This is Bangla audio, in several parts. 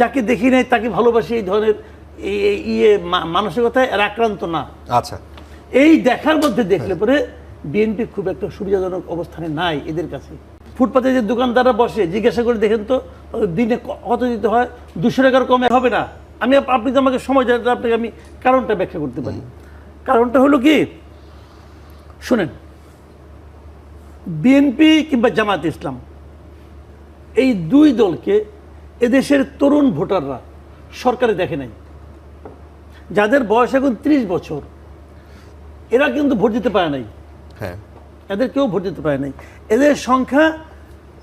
যাকে দেখি নাই তাকে ভালোবাসি এই ধরনের ইয়ে মানসিকতায় এরা আক্রান্ত না। আচ্ছা। এই দেখার মধ্যে দেখলে পরে বিএনপি খুব একটা সুবিধাজনক অবস্থানে নাই এদের কাছে। ফুটপাতে যে দোকানদাররা বসে জিজ্ঞাসা করে দেখেন তো দিনে কত দিতে হয়? দুশো টাকার কমে হবে না। আমি আপনি তো আমাকে সময় দেন আপনাকে আমি কারণটা ব্যাখ্যা করতে পারি। কারণটা হলো কি? শুনেন বিএনপি কিংবা জামাত ইসলাম এই দুই দলকে এদেশের তরুণ ভোটাররা সরকারে দেখে নাই। যাদের বয়স এখন ত্রিশ বছর এরা কিন্তু ভোট দিতে পারে নাই। হ্যাঁ। এদের কেউ ভোট দিতে পারে নাই। এদের সংখ্যা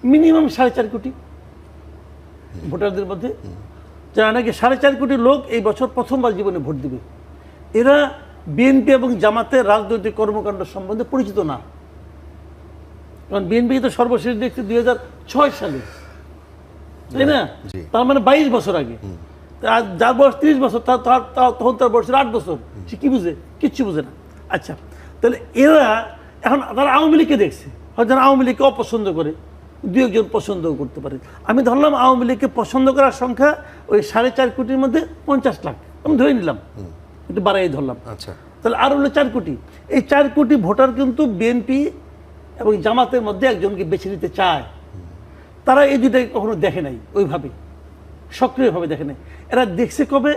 মিনিমাম সাড়ে চার কোটি ভোটারদের মধ্যে। যারা নাকি সাড়ে চার কোটি লোক এই বছর প্রথমবার জীবনে ভোট দিবে। এরা বিএনপি এবং জামাতের রাজনৈতিক কর্মকাণ্ড সম্বন্ধে পরিচিত না। কারণ বিএনপি তো সর্বশেষ দেখছি দুই ছয় সালে। তাই না? তার মানে বাইশ বছর আগে। যার বয়স তিরিশ বছর তার তখন তার বয়স আট বছর। সে কি বুঝে? কিচ্ছু বুঝে না। আচ্ছা তাহলে এরা এখন তারা আওয়ামী লীগকে দেখছে। হয়তো আওয়ামী লীগকে অপছন্দ করে দু একজন পছন্দও করতে পারে। আমি ধরলাম আওয়ামী লীগকে পছন্দ করার সংখ্যা ওই সাড়ে চার কোটির মধ্যে পঞ্চাশ লাখ। আমি ধরে নিলাম। একটু বাড়াই ধরলাম। আচ্ছা। তাহলে আর হলো চার কোটি। এই চার কোটি ভোটার কিন্তু বিএনপি এবং জামাতের মধ্যে একজনকে বেছে নিতে চায়। তারা এই দুটাকে কখনো দেখে নাই ওইভাবে সক্রিয়ভাবে দেখে নাই। এরা দেখছে কবে?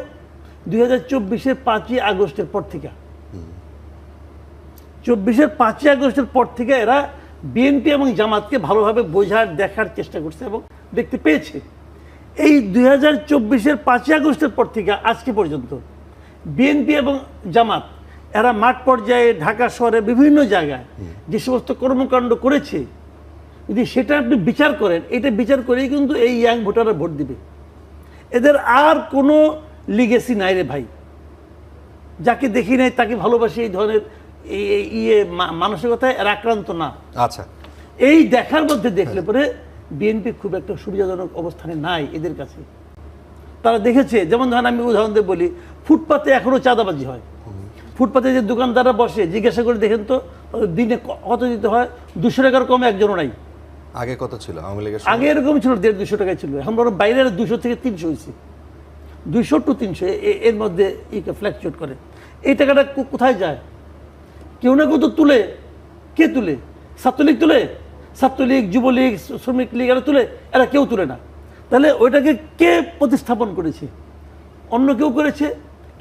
দুই হাজার চব্বিশের পাঁচই আগস্টের পর থেকে। চব্বিশের পাঁচই আগস্টের পর থেকে এরা বিএনপি এবং জামাতকে ভালোভাবে বোঝার, দেখার চেষ্টা করছে এবং দেখতে পেয়েছে। এই দুই হাজার চব্বিশের পাঁচই আগস্টের পর থেকে আজকে পর্যন্ত বিএনপি এবং জামাত এরা মাঠ পর্যায়ে, ঢাকা শহরে বিভিন্ন জায়গায় যে সমস্ত কর্মকাণ্ড করেছে যদি সেটা আপনি বিচার করেন এটা বিচার করেই কিন্তু এই ইয়াং ভোটাররা ভোট দিবে। এদের আর কোনো লিগেসি নাই রে ভাই। যাকে দেখি নাই তাকে ভালোবাসি এই ধরনের ইয়ে মানসিকতায় এর আক্রান্ত না। আচ্ছা। এই দেখার মধ্যে দেখলে পরে বিএনপি খুব একটা সুবিধাজনক অবস্থানে নাই এদের কাছে। তারা দেখেছে যেমন ধরেন আমি উদাহরণ দিয়ে বলি ফুটপাতে এখনও চাঁদাবাজি হয়। ফুটপাতে যে দোকানদাররা বসে জিজ্ঞাসা করে দেখেন তো দিনে কত দিতে হয়? দুশো টাকার কমে একজনও নাই। আগে কত ছিল? আওয়ামী লীগের আগে এরকম ছিল দেড় দুশো টাকায় ছিল। এখন বড় বাইরের দুশো থেকে তিনশো হয়েছে। দুইশো টু তিনশো এর মধ্যে ইকে ফ্ল্যাকচুয়েট করে। এই টাকাটা কোথায় যায়? কেউ না কেউ তো তুলে। কে তুলে? ছাত্রলীগ তুলে? ছাত্রলীগ যুবলীগ শ্রমিক লীগ এরা তুলে? এরা কেউ তুলে না। তাহলে ওইটাকে কে প্রতিস্থাপন করেছে? অন্য কেউ করেছে?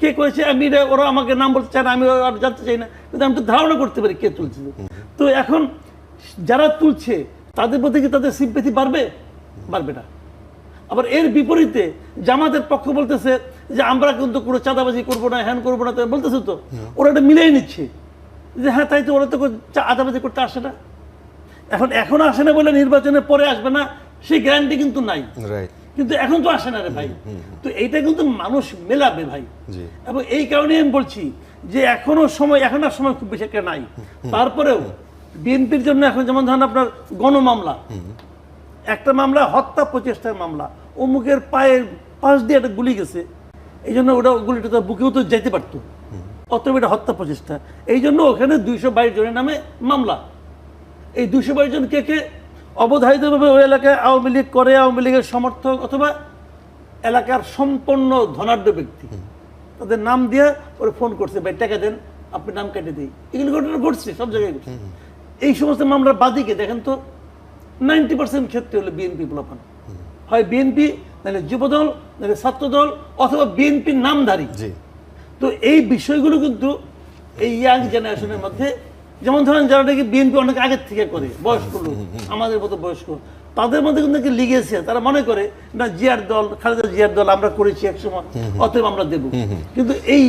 কে করেছে? আমি ওরা আমাকে নাম বলতে চায় না আমি আর জানতে চাই না। কিন্তু আমি তো ধারণা করতে পারি কে তুলছে। তো এখন যারা তুলছে তাদের প্রতি কি তাদের সিম্পেথি বাড়বে? বাড়বে না। আবার এর বিপরীতে জামাতের পক্ষ বলতেছে যে আমরা কিন্তু কোনো চাঁদাবাজি করব না হ্যান করব না বলতেছে তো ওরা এটা মিলিয়ে নিচ্ছে। যে হ্যাঁ তাই তো ওরা তো চাঁদাবাজি করতে আসে না। এখন এখন আসে না বলে নির্বাচনের পরে আসবে না সেই গ্যারান্টি কিন্তু নাই। কিন্তু এখন তো আসে না রে ভাই। তো এইটা কিন্তু মানুষ মেলাবে ভাই। এবং এই কারণে আমি বলছি যে এখনও সময় এখন আর সময় খুব বেশি একটা নাই। তারপরেও বিএনপির জন্য এখন যেমন ধরেন আপনার গণমামলা। একটা মামলা, হত্যা প্রচেষ্টার মামলা। অমুকের পায়ের পাশ দিয়ে একটা গুলি গেছে। এই জন্য ওটা গুলিটা তার বুকেও তো যেতে পারতো। অতএব এটা হত্যা প্রচেষ্টা। এই জন্য ওখানে দুইশো বাইশ জনের নামে মামলা। এই দুশো বাইশ জন কে কে অবধারিতভাবে ওই এলাকায় আওয়ামী লীগ করে, আওয়ামী লীগের সমর্থক অথবা এলাকার সম্পন্ন ধনাঢ্য ব্যক্তি, তাদের নাম দিয়ে ওরা ফোন করছে, ভাই, টাকা দেন, আপনি নাম কেটে দিই। এগুলো ঘটনা ঘটছে, সব জায়গায় ঘটছে। এই সমস্ত মামলার বাদিকে দেখেন তো নাইনটি পার্সেন্ট ক্ষেত্রে হলো বিএনপি প্রলাপান হয় বিএনপি নাহলে যুবদল নাহলে ছাত্রদল অথবা বিএনপির নামধারী। তো এই বিষয়গুলো কিন্তু এই ইয়াং জেনারেশনের মধ্যে যেমন ধরেন যারা নাকি বিএনপি অনেক আগের থেকে করে বয়স্ক লোক আমাদের মতো বয়স্ক তাদের মধ্যে কিন্তু নাকি লিগেছে তারা মনে করে না জিয়ার দল খালেদা জিয়ার দল আমরা করেছি একসময় অতএব আমরা দেব। কিন্তু এই